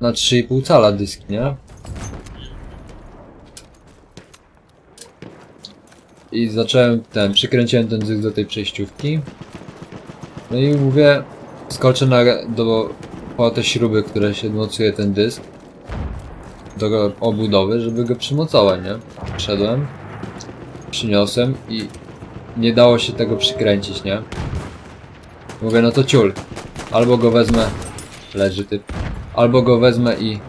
na 3,5 cala dyski, nie? I zacząłem ten, przykręciłem ten dysk do tej przejściówki. No i mówię, skoczę na, do, po te śruby, które się mocuje ten dysk. Do obudowy, żeby go przymocować, nie? Wszedłem, przyniosłem i nie dało się tego przykręcić, nie? Mówię, no to ciul. Albo go wezmę, leży typ. Albo go wezmę i.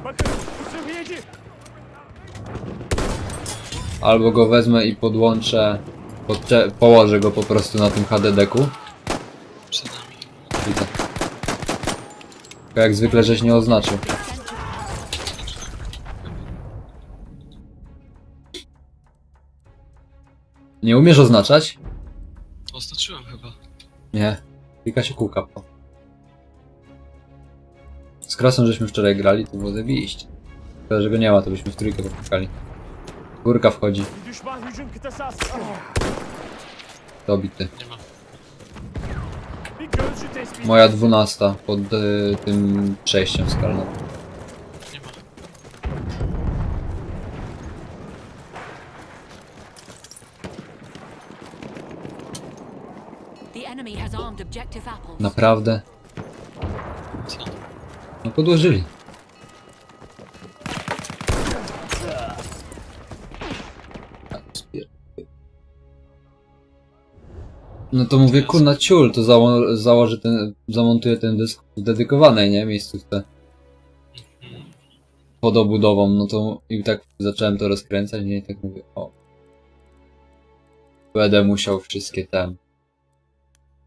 Albo go wezmę i podłączę, podcze- położę go po prostu na tym HDD-ku. Widzę. Tylko jak zwykle żeś nie oznaczył. Nie umiesz oznaczać? Oznaczyłem chyba. Nie. Klika się kółka. po. Z krasą żeśmy wczoraj grali, to było zajebiście. Szkoda, że go nie ma, to byśmy w trójkę popukali. Górka wchodzi, dobity. Nie ma. Moja dwunasta pod e, tym przejściem skalnym. Nie ma. Naprawdę? No podłożyli. No to mówię, kurna ciul, to zało założę ten, zamontuję ten dysk w dedykowanej, nie, miejscówce pod obudową, no to i tak zacząłem to rozkręcać, nie, i tak mówię, o. Będę musiał wszystkie ten,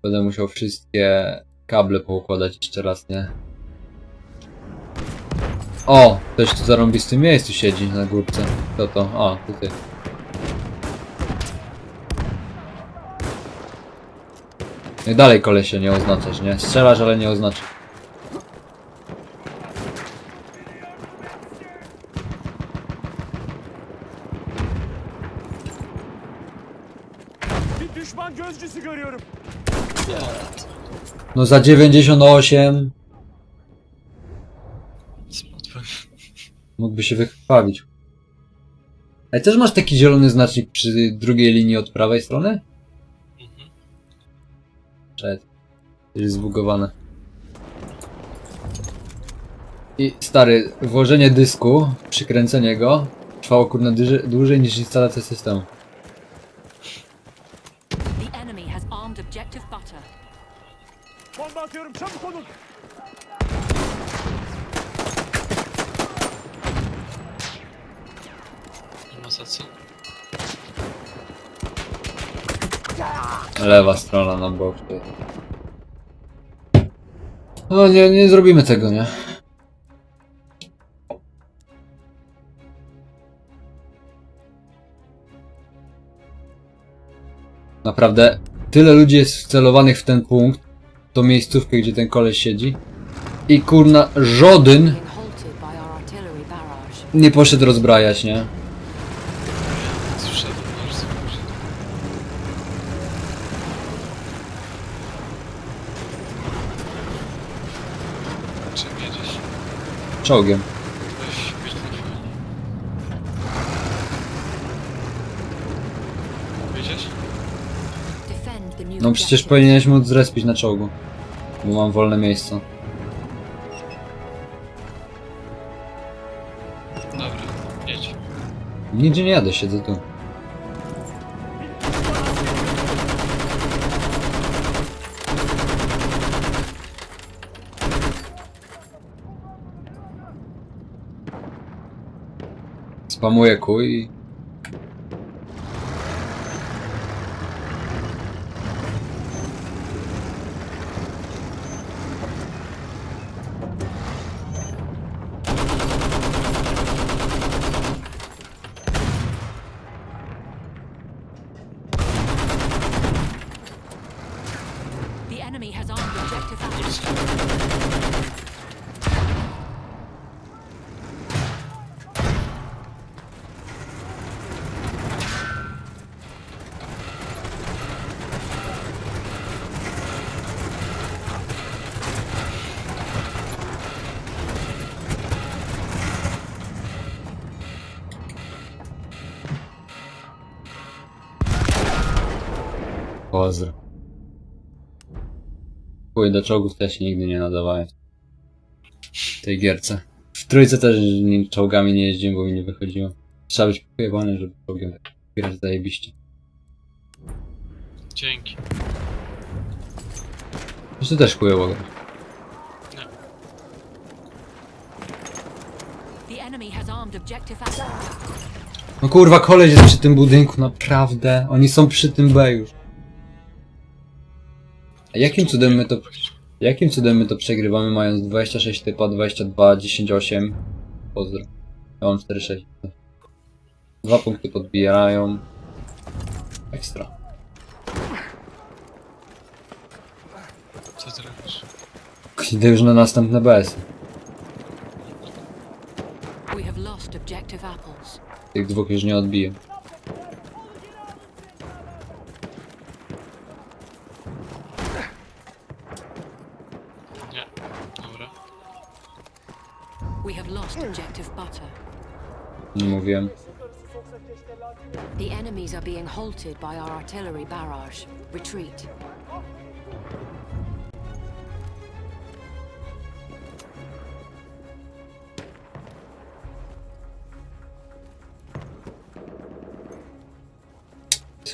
będę musiał wszystkie kable poukładać jeszcze raz, nie. O! Ktoś tu zarąbistym miejscu siedzi na górce. Kto to? O, to ty. No i dalej kolesie nie oznaczasz, nie? Strzelasz, ale nie oznaczasz. No za 98 mógłby się wykrwawić. Ale też masz taki zielony znacznik przy drugiej linii od prawej strony? Mhm. Przed. Jest zbugowane. I stary, włożenie dysku, przykręcenie go trwało kurna dłużej, dłużej niż instalacja systemu. The enemy has armed objective butter. Co. Lewa strona na bok. No nie, nie zrobimy tego, nie? Naprawdę, tyle ludzi jest wcelowanych w ten punkt, tą miejscówkę, gdzie ten koleś siedzi. I kurna, barrage. nie poszedł rozbrajać, nie? New No przecież powinieneś móc zrespić na czołgu. Bo mam wolne miejsce. Dobra, jedź. Nigdzie nie jadę, siedzę tu. Spamuję kuj. I... The enemy has armed objective Pozdro. Chuj, do czołgów ja się nigdy nie nadawałem. W tej gierce. W trójce też nim czołgami nie jeździłem, bo mi nie wychodziło. Trzeba być pojebany, żeby czołgiem grać zajebiście. Dzięki. Jeszcze też chujowo grać. The enemy has armed objective Alpha. No kurwa, koleś jest przy tym budynku, naprawdę. Oni są przy tym B już. A jakim cudem my to... Jakim cudem my to przegrywamy mając 26 typa, 22, 10, 8? Pozdro. Ja mam 4, 6. Dwa punkty podbijają. Ekstra. Co ty robisz? Idę już na następne BS. We have lost objective apples. Tych dwóch już nie odbiję. We have lost objective butter. Nie mówiłem. The enemies are being halted by our artillery barrage. Retreat.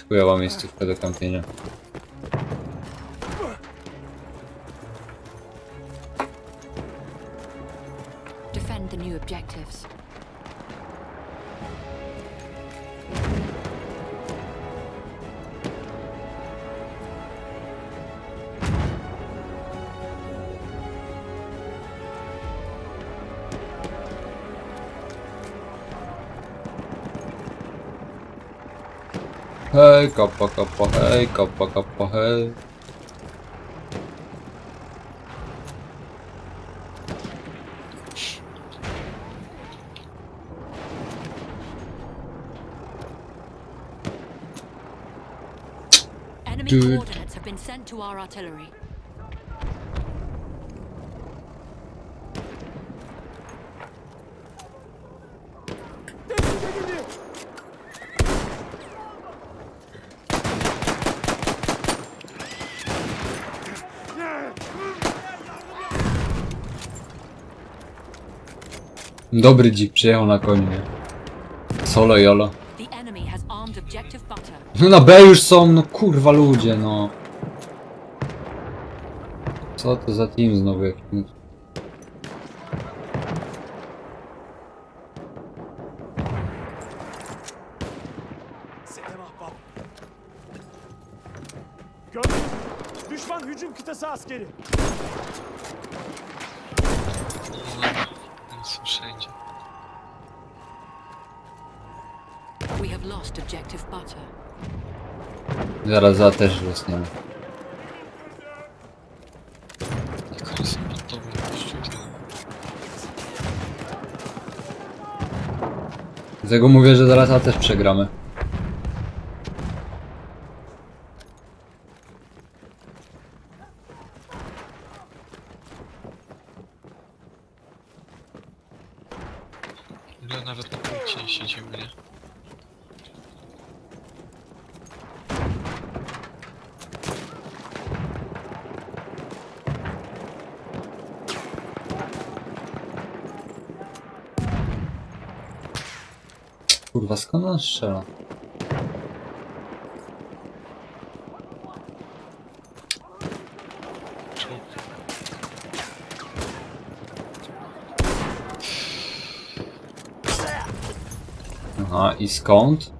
Chujowa miejscówka do kampienia. objectives. Kappa, kappa, Hey, kappa, kappa, Hey. Dude. coordinates have been sent to our artillery. Dobry dzik przyjechał na koniu. Solo jolo. No na B już są, no kurwa ludzie, no. Co to za team znowu jakiś? Düşman hücum kıtası askeri. Są wszędzie. Have lost objective butter. Zaraz za też rosniemy. Oni są pod tobą. Dlatego mówię, że zaraz A też przegramy. Ogóle nawet na punkcie nie siedzimy, nie? Kurwa, skąd on strzela? Aha, i skąd?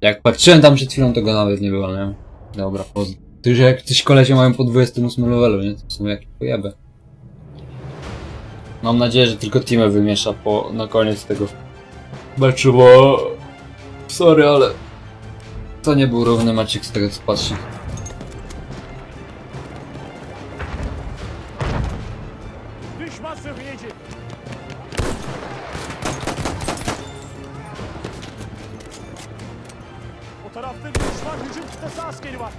Jak patrzyłem tam przed chwilą, to go nawet nie było, nie? Dobra, poz... Ty już jak coś kolesie mają po 28 levelu, nie? To są jakieś pojeby. Mam nadzieję, że tylko teamę wymiesza po, na koniec tego bo... Sorry, ale... To nie był równy meczek z tego co sıhhiyeci. O tarafta bir düşman hücum kıtası askeri var.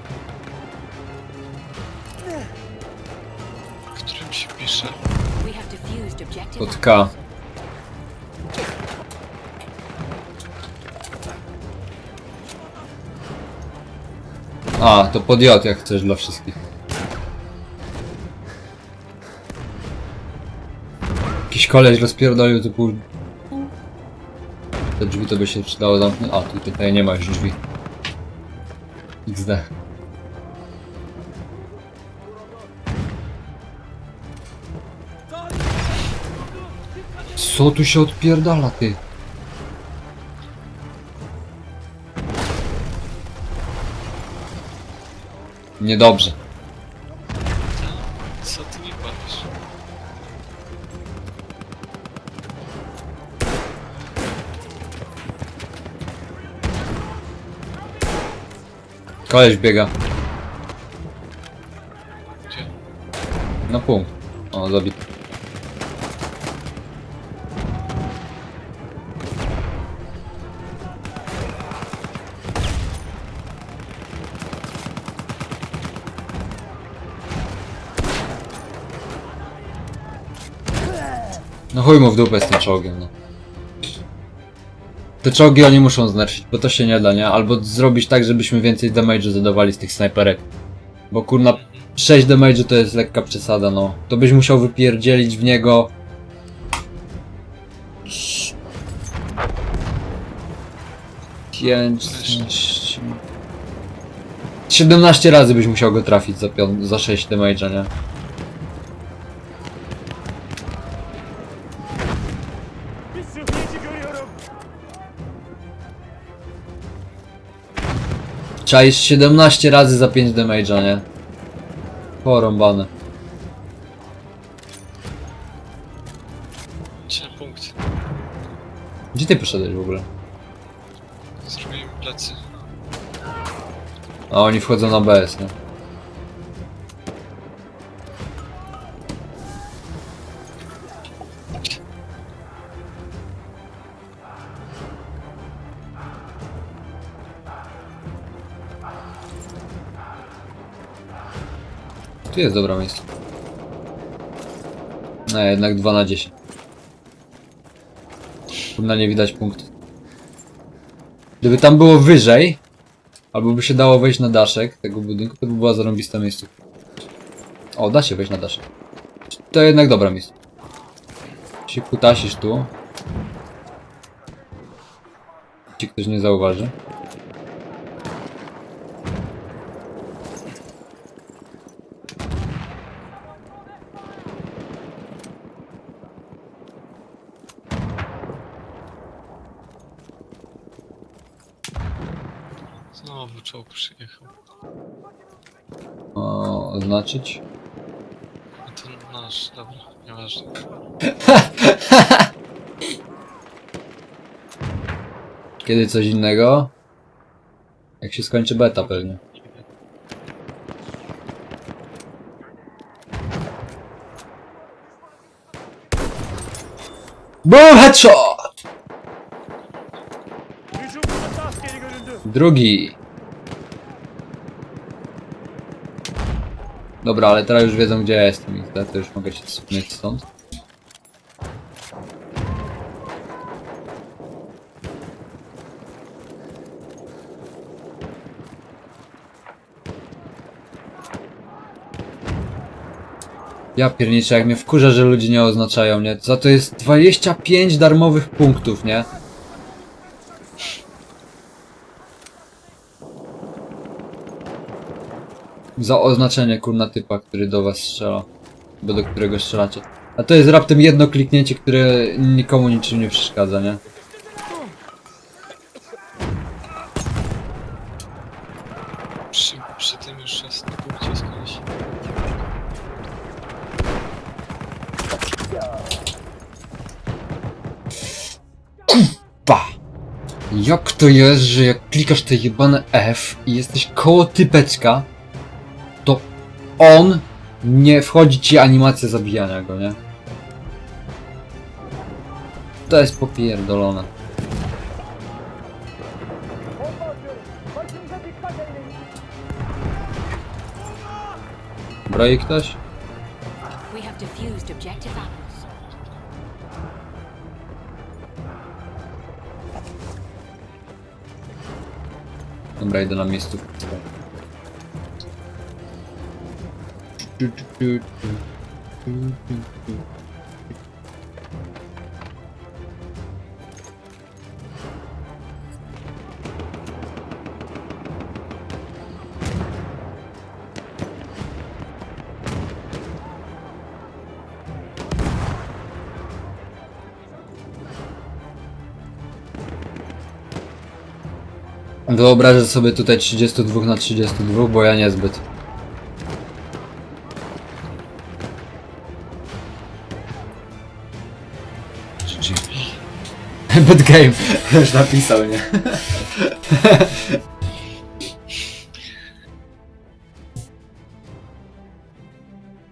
Którym się pisze? Pod. K. A, to pod J jak chcesz dla wszystkich. Jakiś koleś rozpierdolił typu... Te drzwi to by się przydało zamknąć. A, tu tutaj nie ma już drzwi. XD. Co tu się odpierdala, ty? Niedobrze. Co ty mi bawisz? Koleś biega. Gdzie? Na punkt. O, zabity. No chuj mu w dupę z tym czołgiem, no. Te czołgi oni muszą znaczyć, bo to się nie da, nie? Albo zrobić tak, żebyśmy więcej damage'u zadawali z tych snajperek. Bo kurna, 6 damage'u to jest lekka przesada, no. To byś musiał wypierdzielić w niego... 5... 17 razy byś musiał go trafić za 6 damage'a, nie? Sıhhiyeci görüyorum. Czaisz 17 razy za 5 damage'a, nie? Porąbane. Na punkt. Gdzie ty poszedłeś w ogóle? Zrobiłem plecy. A oni wchodzą na BS, nie? Tu jest dobre miejsce. No jednak 2 na 10. Na nie widać punkt. Gdyby tam było wyżej, Albo by się dało wejść na daszek tego budynku, to by była zarąbista miejsce. O, da się wejść na daszek. To jednak dobra miejsce. Się kutasisz tu. Ci ktoś nie zauważy. Znowu czołg przyjechał. O, oznaczyć. A to nasz, dobra, nieważne. Kiedy coś innego? Jak się skończy beta pewnie. Boom headshot! Drugi. Dobra, ale teraz już wiedzą gdzie ja jestem i to już mogę się cofnąć stąd. Ja pierniczę, jak mnie wkurza, że ludzie nie oznaczają, nie? Za to jest 25 darmowych punktów, nie? Za oznaczenie kurna typa, który do was strzela. Bo do którego strzelacie. A to jest raptem jedno kliknięcie, które nikomu niczym nie przeszkadza, nie? Przy, przy tym już jest na punkcie skądś. Pa! Jak to jest, że jak klikasz te jebane F i jesteś koło typeczka, on nie wchodzi ci animacja zabijania go, nie? To jest popierdolone. Broi ktoś? Dobra, idę na miejscu. Wyobrażę sobie tutaj 32 na 32, bo ja niezbyt. Game. Już napisał, nie?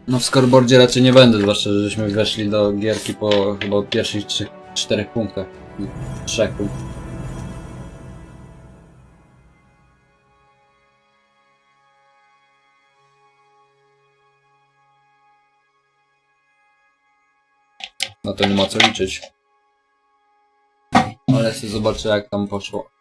No w scoreboardzie raczej nie będę, zwłaszcza, że żeśmy weszli do gierki po chyba pierwszych 3, 4 punktach. 3 punktach. No to nie ma co liczyć. Ale sobie zobaczę jak tam poszło.